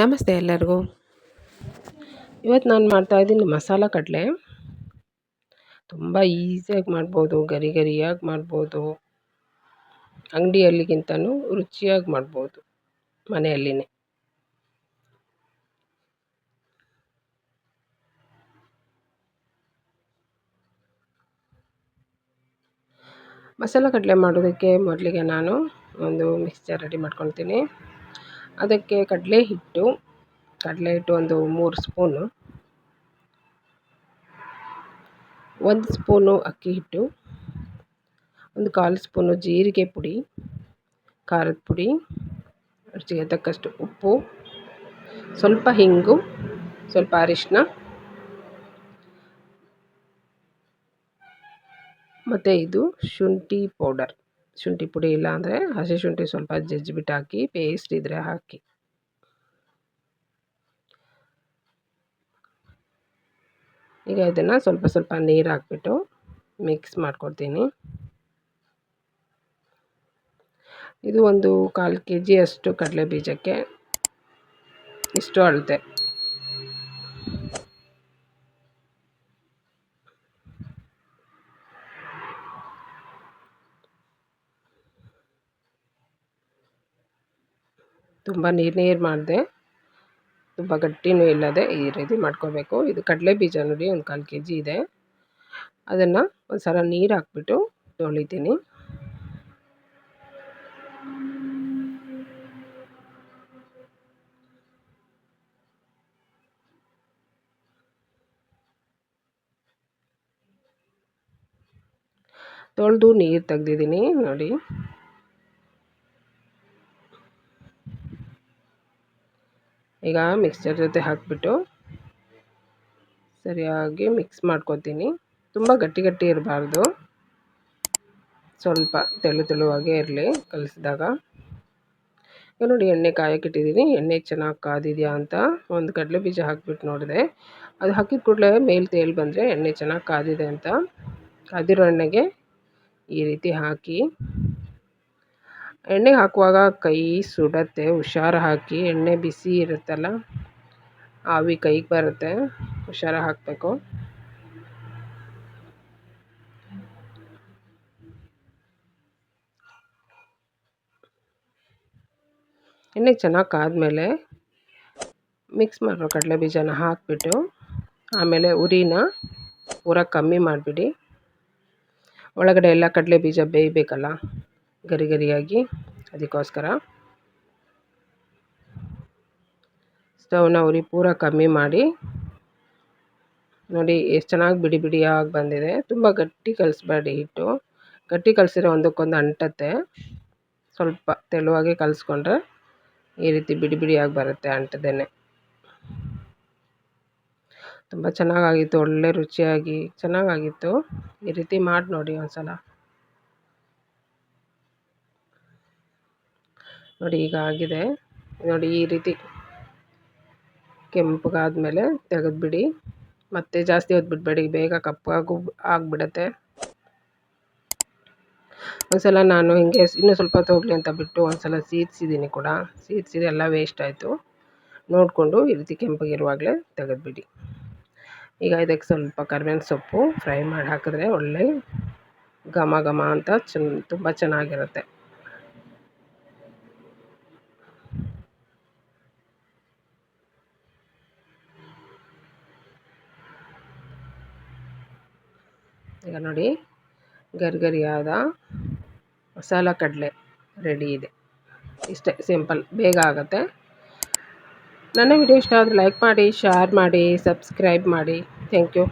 ನಮಸ್ತೆ ಎಲ್ಲರಿಗೂ. ಇವತ್ತು ನಾನು ಮಾಡ್ತಾಯಿದ್ದೀನಿ ಮಸಾಲ ಕಡಲೆ. ತುಂಬ ಈಸಿಯಾಗಿ ಮಾಡ್ಬೋದು, ಗರಿ ಗರಿಯಾಗಿ ಮಾಡ್ಬೋದು. ಅಂಗಡಿಯಲ್ಲಿಗಿಂತನೂ ರುಚಿಯಾಗಿ ಮಾಡ್ಬೋದು, ಮನೆಯಲ್ಲಿನೇ. ಮಸಾಲ ಕಡಲೆ ಮಾಡೋದಕ್ಕೆ ಮೊದಲಿಗೆ ನಾನು ಒಂದು ಮಿಕ್ಸ್ಚರ್ ರೆಡಿ ಮಾಡ್ಕೊಳ್ತೀನಿ. ಅದಕ್ಕೆ ಕಡಲೆ ಹಿಟ್ಟು ಕಡಲೆ ಹಿಟ್ಟು ಒಂದು ಮೂರು ಸ್ಪೂನು, ಒಂದು ಸ್ಪೂನು ಅಕ್ಕಿ ಹಿಟ್ಟು, ಒಂದು ಕಾಲು ಸ್ಪೂನು ಜೀರಿಗೆ ಪುಡಿ, ಖಾರದ ಪುಡಿ, ರುಚಿಗೆ ತಕ್ಕಷ್ಟು ಉಪ್ಪು, ಸ್ವಲ್ಪ ಹಿಂಗು, ಸ್ವಲ್ಪ ಅರಿಶಿನ ಮತ್ತು ಇದು ಶುಂಠಿ ಪೌಡರ್. ಶುಂಠಿ ಪುಡಿ ಇಲ್ಲ ಅಂದರೆ ಹಸಿ ಶುಂಠಿ ಸ್ವಲ್ಪ ಜಜ್ಜಿಬಿಟ್ಟು ಹಾಕಿ ಪೇಸ್ಟ್ ಇದ್ದರೆ ಹಾಕಿ. ಈಗ ಇದನ್ನು ಸ್ವಲ್ಪ ಸ್ವಲ್ಪ ನೀರು ಹಾಕ್ಬಿಟ್ಟು ಮಿಕ್ಸ್ ಮಾಡ್ಕೊಡ್ತೀನಿ. ಇದು ಒಂದು ಕಾಲು ಕೆ ಜಿಯಷ್ಟು ಕಡಲೆ ಬೀಜಕ್ಕೆ ಇಷ್ಟು ಅಳತೆ. ತುಂಬ ನೀರು ನೀರು ಮಾಡಿದೆ. ತುಂಬ ಗಟ್ಟಿನೂ ಇಲ್ಲದೆ ಈ ರೀತಿ ಮಾಡ್ಕೋಬೇಕು. ಇದು ಕಡಲೆ ಬೀಜ ನೋಡಿ ಒಂದು ಕಾಲು ಕೆ ಜಿ ಇದೆ. ಅದನ್ನು ಒಂದು ಸಲ ನೀರು ಹಾಕ್ಬಿಟ್ಟು ತೊಳಿತೀನಿ. ತೊಳೆದು ನೀರು ತೆಗ್ದಿದ್ದೀನಿ ನೋಡಿ. ಈಗ ಮಿಕ್ಸ್ಚರ್ ಜೊತೆ ಹಾಕಿಬಿಟ್ಟು ಸರಿಯಾಗಿ ಮಿಕ್ಸ್ ಮಾಡ್ಕೊತೀನಿ. ತುಂಬ ಗಟ್ಟಿ ಗಟ್ಟಿ ಇರಬಾರ್ದು. ಸ್ವಲ್ಪ ತೆಳು ತೆಳುವಾಗೆ ಇರಲಿ ಕಲಸಿದಾಗ. ಈಗ ನೋಡಿ ಎಣ್ಣೆ ಕಾಯಕ್ಕಿಟ್ಟಿದ್ದೀನಿ ಎಣ್ಣೆ ಚೆನ್ನಾಗಿ ಕಾದಿದೆಯಾ ಅಂತ ಒಂದು ಕಡಲೆ ಬೀಜ ಹಾಕಿಬಿಟ್ಟು ನೋಡಿದೆ. ಅದು ಹಾಕಿದ ಕೂಡಲೇ ಮೇಲೆ ತೇಲ್ ಬಂದರೆ ಎಣ್ಣೆ ಚೆನ್ನಾಗಿ ಕಾದಿದೆ ಅಂತ. ಕಾದಿರೋ ಎಣ್ಣೆಗೆ ಈ ರೀತಿ ಹಾಕಿ ಎಣ್ಣೆ ಹಾಕುವಾಗ ಕೈ ಸುಡುತ್ತೆ, ಹುಷಾರು ಹಾಕಿ ಎಣ್ಣೆ ಬಿಸಿ ಇರುತ್ತಲ್ಲ, ಆವಿ ಕೈಗೆ ಬರುತ್ತೆ, ಹುಷಾರ ಹಾಕಬೇಕು. ಎಣ್ಣೆ ಚೆನ್ನಾಗಿ ಕಾದ್ಮೇಲೆ ಮಿಕ್ಸ್ ಮಾಡಿರೋ ಕಡಲೆ ಬೀಜನ ಹಾಕಿಬಿಟ್ಟು, ಆಮೇಲೆ ಉರಿನ ಪೂರ ಕಮ್ಮಿ ಮಾಡಿಬಿಡಿ. ಒಳಗಡೆ ಎಲ್ಲ ಕಡಲೆ ಬೀಜ ಬೇಯಬೇಕಲ್ಲ ಗರಿ ಗರಿಯಾಗಿ ಅದಕ್ಕೋಸ್ಕರ ಸ್ಟವ್ನ ಉರಿ ಪೂರ ಕಮ್ಮಿ ಮಾಡಿ. ನೋಡಿ ಎಷ್ಟು ಚೆನ್ನಾಗಿ ಬಿಡಿ ಬಿಡಿಯಾಗಿ ಬಂದಿದೆ. ತುಂಬ ಗಟ್ಟಿ ಕಲಿಸ್ಬೇಡಿ ಹಿಟ್ಟು. ಗಟ್ಟಿ ಕಲಸಿರೋ ಒಂದಕ್ಕೊಂದು ಅಂಟತ್ತೆ. ಸ್ವಲ್ಪ ತೆಳುವಾಗಿ ಕಲಿಸ್ಕೊಂಡ್ರೆ ಈ ರೀತಿ ಬಿಡಿ ಬಿಡಿಯಾಗಿ ಬರುತ್ತೆ ಅಂಟದೇನೆ. ತುಂಬ ಚೆನ್ನಾಗಾಗಿತ್ತು, ಒಳ್ಳೆ ರುಚಿಯಾಗಿ ಚೆನ್ನಾಗಾಗಿತ್ತು. ಈ ರೀತಿ ಮಾಡಿ ನೋಡಿ ಒಂದು ಸಲ ನೋಡಿ ಈಗ ಆಗಿದೆ. ನೋಡಿ ಈ ರೀತಿ ಕೆಂಪಗಾದ್ಮೇಲೆ ತೆಗೆದುಬಿಡಿ. ಮತ್ತೆ ಜಾಸ್ತಿ ಹೊತ್ತು ಬಿಡಬೇಡಿ ಬೇಗ ಕಪ್ಪಾಗೂ ಆಗಿಬಿಡತ್ತೆ. ಒಂದ್ಸಲ ನಾನು ಹಿಂಗೆ ಇನ್ನೂ ಸ್ವಲ್ಪ ಹೊತ್ತು ಅಂತ ಬಿಟ್ಟು ಒಂದ್ಸಲ ಸೀದ್ಸಿದ್ದೀನಿ ಕೂಡ. ಸೀದ್ಸಿದ್ರೆ ಎಲ್ಲ ವೇಸ್ಟ್ ಆಯಿತು. ನೋಡಿಕೊಂಡು ಈ ರೀತಿ ಕೆಂಪಗಿರುವಾಗಲೇ ತೆಗೆದುಬಿಡಿ. ಈಗ ಇದಕ್ಕೆ ಸ್ವಲ್ಪ ಕರ್ಬೇವಿನ ಸೊಪ್ಪು ಫ್ರೈ ಮಾಡಿ ಹಾಕಿದ್ರೆ ಒಳ್ಳೆ ಘಮ ಘಮ ಅಂತ ಚೆನ್ನ ತುಂಬ ಚೆನ್ನಾಗಿರುತ್ತೆ. ಈಗ ನೋಡಿ. ಗರಿಗರಿಯಾದ ಮಸಾಲ ಕಡಲೆ ರೆಡಿ ಇದೆ. ಇಷ್ಟೇ ಸಿಂಪಲ್ ಬೇಗ ಆಗುತ್ತೆ. ನನ್ನ ವಿಡಿಯೋ ಇಷ್ಟ ಆದರೆ ಲೈಕ್ ಮಾಡಿ ಶೇರ್ ಮಾಡಿ ಸಬ್ಸ್ಕ್ರೈಬ್ ಮಾಡಿ. Thank you